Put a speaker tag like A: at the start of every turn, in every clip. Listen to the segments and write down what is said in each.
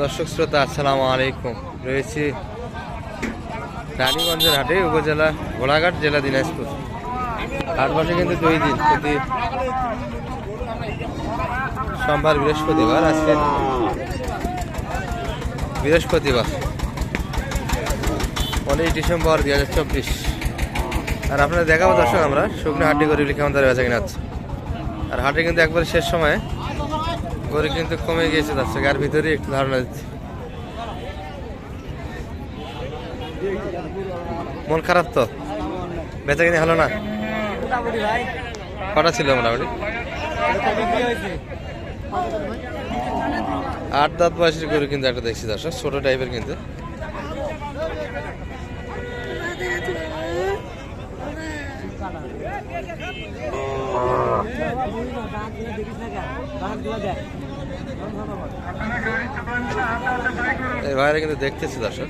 A: দর্শক শ্রোতা, আসসালামু আলাইকুম। রয়েছি রানীগঞ্জের হাটে, উপজেলা ঘোড়াঘাট, জেলা দিনাজপুর। হাট বসে কিন্তু দুই দিন, প্রতি সোমবার বৃহস্পতিবার, আজকে বৃহস্পতিবার, পনেরোই ডিসেম্বর দুই হাজার চব্বিশ। আর আপনারা দেখাবো দর্শক আমরা, শুকনো হাটে গরিব কেমন তারা বেচা কিনা আর হাটে কিন্তু একবার শেষ সময়ে গরু কিন্তু কমে গিয়েছে দর্শক আর ভিতরে একটু ধারণা দিচ্ছি। মন খারাপ তো? বেচা কিনে হলো না? কটা ছিল মোটামুটি? আট দাঁত বয়সের গরু কিন্তু একটা দেখছি দর্শক, ছোট টাইপের কিন্তু। এই ভাইরা কিন্তু দেখতেছি দর্শক।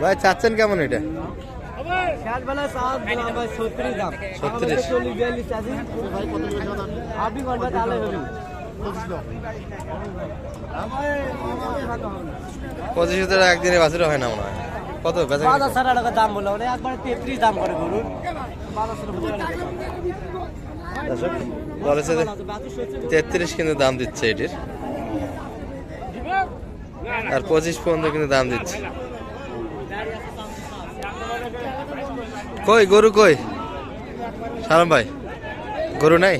A: ভাই চাচ্ছেন কেমন এটা?
B: ষাটবেলা
A: পঁচিশ হাজার একদিনে বাছুর হয় না মনে হয়। কত
B: টাকা দাম বলল মানে একবারে তেত্রিশ দাম করে গরুর।
A: বলেছে তেত্রিশ কিন্তু দাম দিচ্ছে এটির। আর পঁচিশ পর্যন্ত কিন্তু দাম দিচ্ছে। কই গরু কই? সালাম ভাই গরু নাই?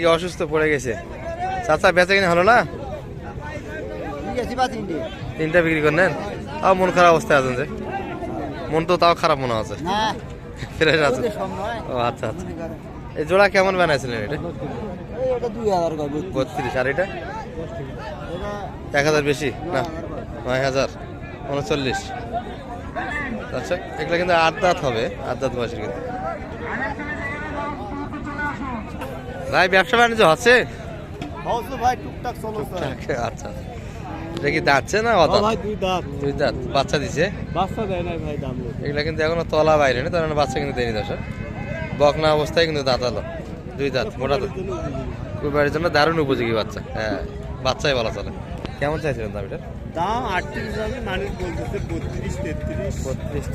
A: কি অসুস্থ পড়ে গেছে। চাচা বেচা কিনা হলো না? তিনটা বিক্রি করেন তাও মন খারাপ অবস্থায় আছেন যে। মন তো তাও খারাপ মনে আছে ফ্রেশ আছে। ও আচ্ছা আচ্ছা। এই জোড়া কেমন বানাইছিলেন এটা? বত্রিশ। আর এটা? এক হাজার বেশি? না নয় হাজার। উনচল্লিশ। আচ্ছা এগুলো কিন্তু আট দাঁত হবে। আট দাঁত বয়সের কিন্তু। ভাই ব্যবসা বাণিজ্য হচ্ছে?
B: ভাই টুকটাক
A: আচ্ছা। এটা কি দাঁতছে না অদাঁত?
B: ভাই দুই দাঁত।
A: দুই দাঁত। বাচ্চা দিছে?
B: বাচ্চা দেয় না ভাই দাম
A: এগুলা কিন্তু এখনও তলা বাইরে তার মানে বাচ্চা কিন্তু দেয়নি দর্শক। বকনা অবস্থায় কিন্তু দাঁত আলো দুই দাঁত মোটা দাঁত। কুরবানির জন্য দারুণ উপযোগী বাচ্চা। হ্যাঁ বাচ্চাই বলা চলে। কেমন চাইছিলেন দাম এটা?
B: দাম আটত্রিশ আমি মানুষ বলতেছে বত্রিশ তেত্রিশ।
A: বত্রিশ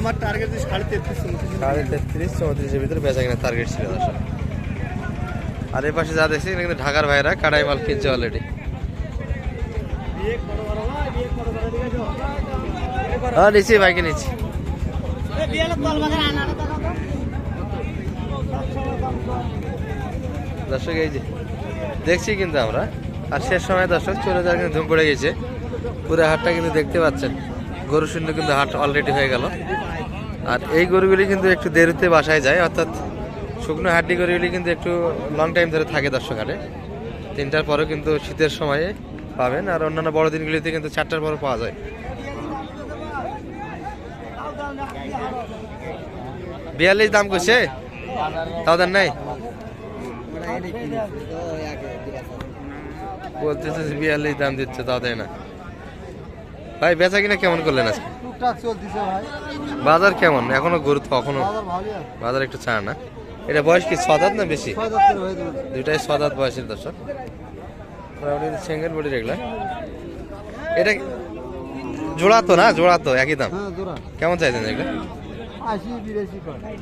B: আমার টার্গেট সাড়ে তেত্রিশ
A: সাড়ে তেত্রিশ চৌত্রিশের ভিতরে বেচা কিনা টার্গেট ছিল দর্শক। আর এই পাশে যা দেখছি কিন্তু ঢাকার ভাইরা কাড়াই মাল কিনছে অলরেডি? হ্যাঁ নিচ্ছি, ভাইকে নিচ্ছি। দর্শক, এই যে, দেখছি কিন্তু আমরা আর শেষ সময় দর্শক, চলে যাওয়ার কিন্তু ধুম পড়ে গেছে পুরো হাটটা কিন্তু দেখতে পাচ্ছেন গরু শূন্য কিন্তু হাট অলরেডি হয়ে গেল আর এই গরুগুলি কিন্তু একটু দেরিতে বাসায় যায়, অর্থাৎ শুকনো হাড্ডি গরুগুলি কিন্তু একটু লং টাইম ধরে থাকে দর্শক হাটে তিনটার পরেও কিন্তু শীতের সময়ে পাবেন আর অন্যান্য বড় দিনগুলিতে কিন্তু চারটার পরে পাওয়া যায়। বিয়াল্লিশ দাম করছে তাও দেন নাই? বলতেছে বিয়াল্লিশ দাম দিচ্ছে তাও দেয় না। ভাই বেচা কিনা কেমন করলেন আজকে? বাজার কেমন? এখনও গরু তো এখনও
B: বাজার
A: একটু চা না? এটা বয়স কি ছদাত না বেশি? দুইটাই ছদাত বয়সের দর্শক। সিঙ্গেল বডি এগুলা এটা জোড়া তো না? জোড়া তো একই দাম।
B: হ্যাঁ
A: কেমন চাইছেন এগুলো?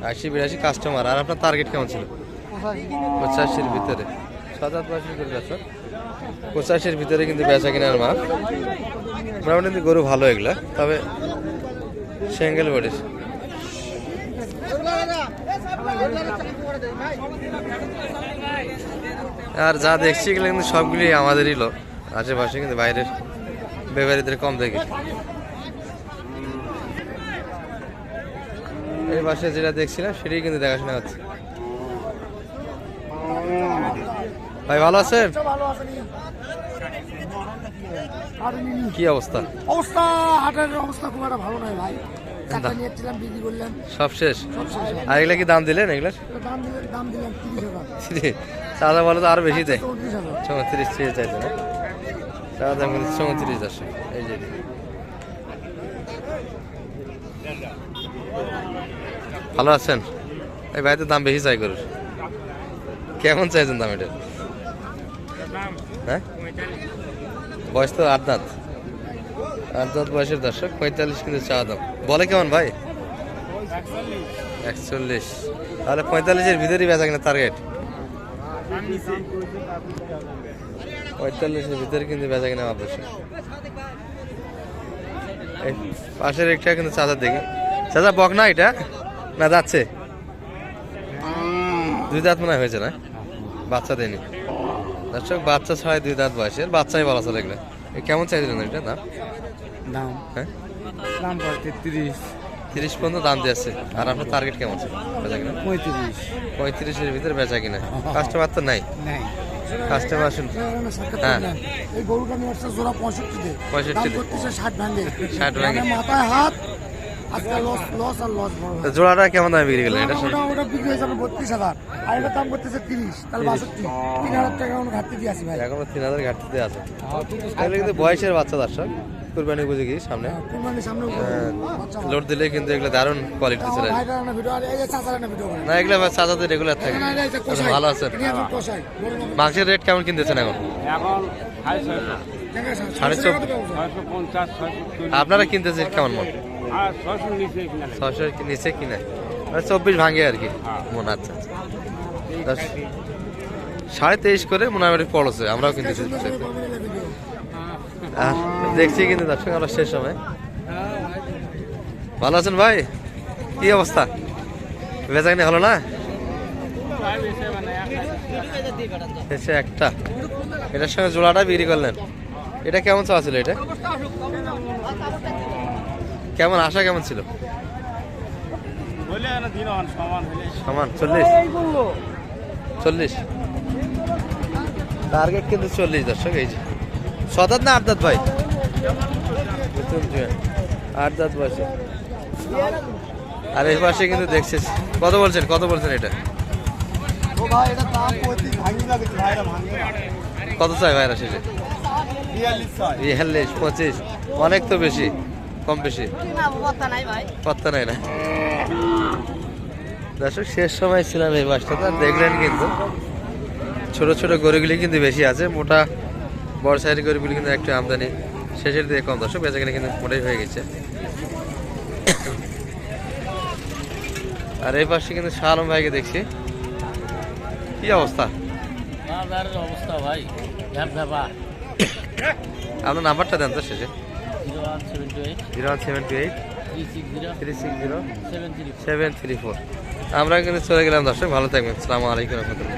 B: আশি বিরাশি
A: কাস্টমার আর আপনার টার্গেট কেমন ছিল? পঁচাশির ভিতরে। ছদাত বয়সের করে দর্শক। পঁচাশির ভিতরে কিন্তু বেচা কেনার মাপ মোটামুটি কিন্তু গরু ভালো এগুলা। তবে সিঙ্গেল বডির আর যা দেখছি এগুলো কিন্তু সবগুলি আমাদেরই লোক। আশেপাশে কিন্তু বাইরের ব্যাপারীদের কম দেখি। এই পাশে যেটা দেখছিলাম, সেটাই কিন্তু দেখাশোনা হচ্ছে। ভাই, ভালো আছেন? কি অবস্থা?
C: অবস্থা, হাটের অবস্থা খুব একটা ভালো নয় ভাই। নিয়েছিলাম বিক্রি
A: সব শেষ? আর এগুলা কি দাম দিলেন এগুলার।
C: দাম দিলেন দাম দিলাম তিরিশ হাজার।
A: চাঁদা বলো তো আরও বেশি দেয়।
C: চৌত্রিশ
A: ত্রিশ চাইছে না? চৌত্রিশ এই যে। ভালো আছেন? এই ভাই তো দাম বেশি চাই করুন কেমন চাইছেন দাম এটা? হ্যাঁ? বয়স তো আট দাঁত। আট দাঁত বয়সের দর্শক পঁয়তাল্লিশ কিন্তু চা দাম। বলে কেমন ভাই? একচল্লিশ। তাহলে পঁয়তাল্লিশের ভিতরেই বেচা কিনা টার্গেট পঁয়তাল্লিশের ভিতরে কিন্তু বেচা কিনা অবশ্যই। পাশের একটা কিন্তু চাচা দেখি চাচা বক না এটা? না যাচ্ছে? দুই দাঁত মনে হয় হয়েছে না? বাচ্চা দেয়নি। দর্শক বাচ্চা ছয় দুই দাঁত বয়সের। বাচ্চাই বলা চলে এগুলো। কেমন চাইছিলেন এটা? দাম?
B: দাম?
A: হ্যাঁ?
B: দাম তেত্রিশ।
A: তিরিশ পর্যন্ত দাম দিয়েছে। আর আপনার টার্গেট কেমন আছে বেচা কিনা?
B: পঁয়ত্রিশ।
A: পঁয়ত্রিশের ভিতরে বেচা কিনা। কাস্টমার তো নাই।
B: নাই।
A: কাস্টমার শুন হ্যাঁ।
C: এই গরুটা নিয়ে আসছে জোড়া পঁয়ষট্টিতে।
A: 65
C: দাম
A: তে।
C: করতেছে ষাট ভাঙে।
A: 60 ভাঙে।
C: মানে মাথায় হাত
A: জোড়াটা কেমন দামে বিক্রি করলেন? এটা
C: ওটা বিক্রি হয়ে যাবে বত্রিশ হাজার। আর এটার দাম করতেছে তিরিশ। তাহলে বাষট্টি। তিন হাজার টাকা আমরা ঘাটতি দিয়ে আসি ভাই।
A: এখনও তিন হাজার ঘাটতিতে আছে। তাহলে কিন্তু বয়সের বাচ্চা দর্শক। কুরবানি বুঝে গিয়ে সামনে
C: সামনে
A: লোড দিলে কিন্তু এগুলো দারুণ কোয়ালিটি ছিল। না এগুলো চাচাতে রেগুলার থাকে।
C: এখানে
A: ভালো
C: লোক।
A: মাংসের রেট কেমন কিনতেছেন এখন?
B: এখন সাড়ে চল্লিশ
A: আপনারা কিনতেছেন কেমন মন?
B: ছয়শো নিচে কিনা
A: মানে চব্বিশ ভাঙে আর কি মন আচ্ছা সাড়ে তেইশ করে মোটামুটি পড়ছে আমরাও। আর দেখছি। কিন্তু দর্শক আমরা শেষ সময়। ভালো আছেন ভাই? কি অবস্থা? বেচাকিনি হলো না? এসে একটা। এটার সঙ্গে জোড়াটা বিক্রি করলেন। এটা কেমন চাওয়া ছিল এটা? কেমন আশা কেমন ছিল?
B: সমান
A: চল্লিশ। চল্লিশ। টার্গেট কিন্তু চল্লিশ দর্শক এই যে। সদাত না ভাই। বয়সে আর এই পাশে কিন্তু দেখছি কত বলছেন কত বলছেন এটা? কত চাই ভাইরা শেষে?
B: বিয়াল্লিশ
A: পঁচিশ। অনেক তো বেশি। কম বেশি? পাত্তা নাই না। দর্শক শেষ সময় ছিলাম এই আর দেখলেন কিন্তু। ছোট ছোট গরুগুলি কিন্তু বেশি আছে মোটা বড় সাইজের গরুগুলি কিন্তু একটু আমদানি। শেষের দিকে কম। দর্শক বেচাকেনা কিন্তু মোটাই হয়ে গেছে। আর এই পাশে কিন্তু শাহ আলম ভাইকে দেখছি। কি অবস্থা?
D: অবস্থা ভাই
A: আপনার নাম্বারটা দেন তো শেষে।
D: Zero one seven two eight three six zero
A: three six zero
D: seven three
A: four আমরা কিন্তু চলে গেলাম দর্শক ভালো থাকবেন। আসসালামু আলাইকুম রহমতুল্লাহ।